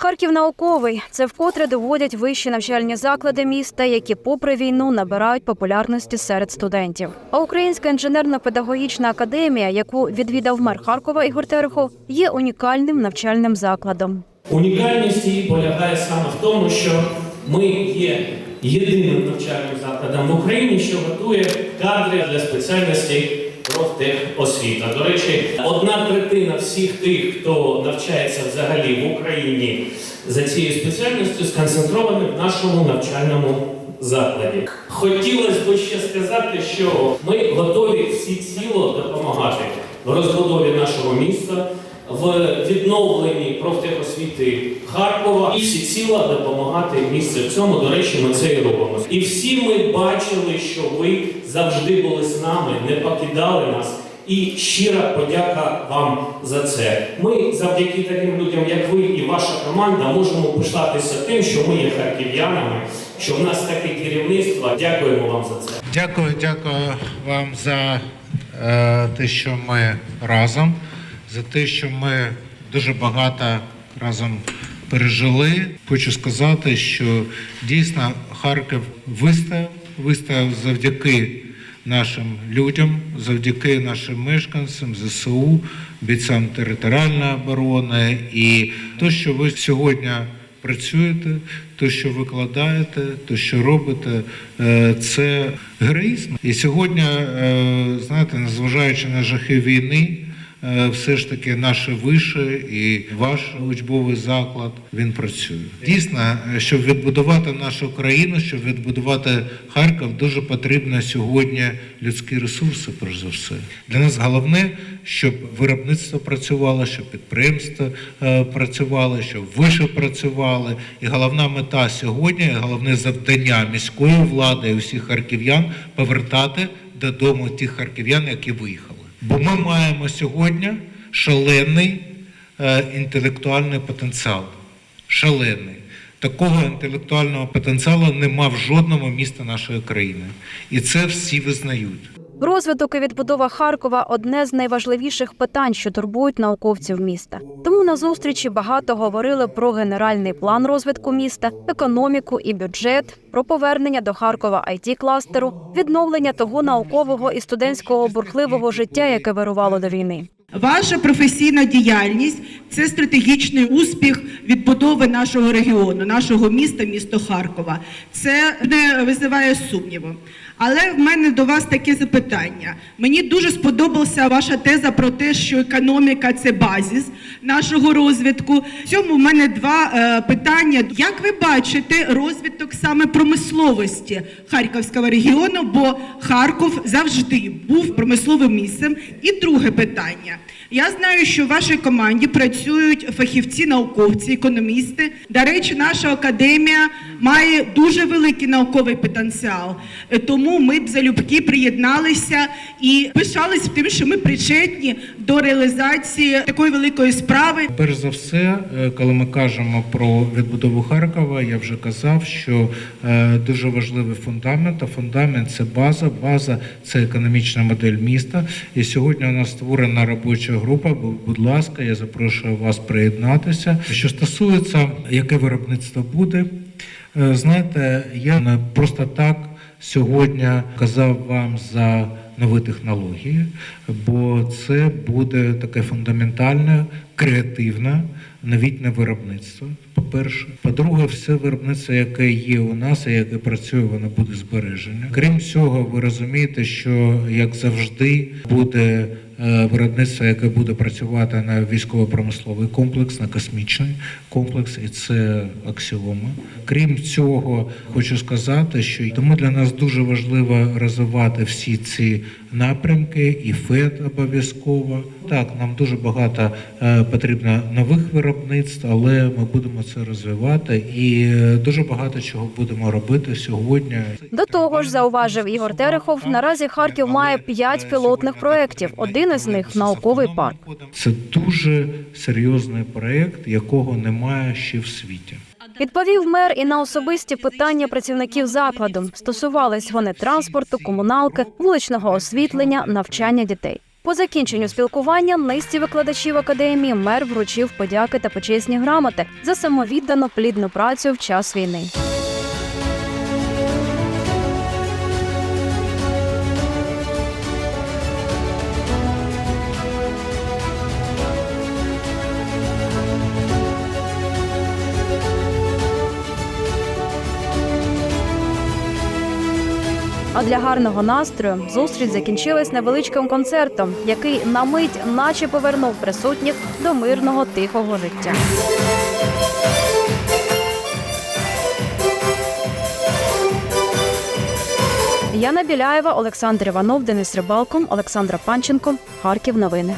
Харків науковий це вкотре доводять вищі навчальні заклади міста, які, попри війну, набирають популярності серед студентів. А Українська інженерно-педагогічна академія, яку відвідав мер Харкова Ігор Терехов, є унікальним навчальним закладом. Унікальність її полягає саме в тому, що ми є єдиним навчальним закладом в Україні, що готує кадри для спеціальності профтехосвіта. До речі, одна третина всіх тих, хто навчається взагалі в Україні за цією спеціальністю, сконцентровані в нашому навчальному закладі. Хотілося б ще сказати, що ми готові всі ціло допомагати в розбудові нашого міста в відновленні профтехосвіти Харкова і всіціла допомагати місце в цьому. До речі, ми це і робимо. І всі ми бачили, що ви завжди були з нами, не покидали нас. І щира подяка вам за це. Ми завдяки таким людям, як ви і ваша команда, можемо пишатися тим, що ми є харків'янами, що в нас таке керівництво. Дякуємо вам за це. Дякую, дякую вам за е, те, що ми разом, за те, що ми дуже багато разом пережили. Хочу сказати, що дійсно Харків вистояв, вистояв завдяки нашим людям, завдяки нашим мешканцям, ЗСУ, бійцям територіальної оборони і те, що ви сьогодні працюєте, те, що викладаєте, те, що робите, е, це героїзм. І сьогодні, е, знаєте, незважаючи на жахи війни, все ж таки наше вище і ваш учбовий заклад він працює. Дійсно, е, щоб відбудувати нашу країну, щоб відбудувати Харків, дуже потрібно сьогодні людські ресурси, перш за все. Для нас головне, щоб виробництво працювало, щоб підприємства е, працювали, щоб виші працювали. І головна мета сьогодні, головне завдання міської влади і усіх харків'ян повертати додому тих харків'ян, які виїхали. Бо ми маємо сьогодні шалений е, інтелектуальний потенціал. Шалений. Такого інтелектуального потенціалу нема в жодному місті нашої країни. І це всі визнають. Розвиток і відбудова Харкова одне з найважливіших питань, що турбують науковців міста. Тому на зустрічі багато говорили про генеральний план розвитку міста, економіку і бюджет, про повернення до Харкова it кластеру, відновлення того наукового і студентського бурхливого життя, яке вирувало до війни. Ваша професійна діяльність це стратегічний успіх відбудови нашого регіону, нашого міста, місто Харкова. Це не визиває сумніву. Але в мене до вас таке запитання. Мені дуже сподобалася ваша теза про те, що економіка це базіс нашого розвитку. В цьому в мене два е, питання. Як ви бачите розвиток саме промисловості Харківського регіону? Бо Харків завжди був промисловим місцем. І друге питання. Я знаю, що в вашій команді працюють фахівці, науковці, економісти. До речі, наша академія має дуже великий науковий потенціал. Е, Тому ми б залюбки приєдналися і пишались тим, що ми причетні до реалізації такої великої справи. Перш за все, е, коли ми кажемо про відбудову Харкова, я вже казав, що е, дуже важливий фундамент. А фундамент це база. База це економічна модель міста. І сьогодні у нас створена робоча група. Будь ласка, я запрошую вас приєднатися. Що стосується, яке виробництво буде, е, знаєте, я не просто так сьогодні казав вам за нові технології, бо це буде таке фундаментальне, креативне новітнє виробництво. По-перше, по-друге, все виробництво, яке є у нас і яке працює, воно буде збережене. Крім цього, ви розумієте, що як завжди буде виробництво, яке буде працювати на військово-промисловий комплекс, на космічний комплекс, і це аксіома. Крім цього, хочу сказати, що тому для нас дуже важливо розвивати всі ці напрямки, і ФЕД обов'язково. Так, нам дуже багато е, потрібно нових виробництв, але ми будемо це розвивати і е, дуже багато чого будемо робити сьогодні. До того ж, зауважив Ігор Терехов, наразі Харків має п'ять пілотних проєктів. Один із них науковий парк. Це дуже серйозний проект, якого немає ще в світі. Відповів мер і на особисті питання працівників закладу. Стосувались вони транспорту, комуналки, вуличного освітлення, навчання дітей. По закінченню спілкування низці викладачів академії мер вручив подяки та почесні грамоти за самовіддану плідну працю в час війни. А для гарного настрою зустріч закінчилась невеличким концертом, який на мить наче повернув присутніх до мирного тихого життя. Яна Біляєва, Олександр Іванов, Денис Рибалко, Олександра Панченко. Харків. Новини.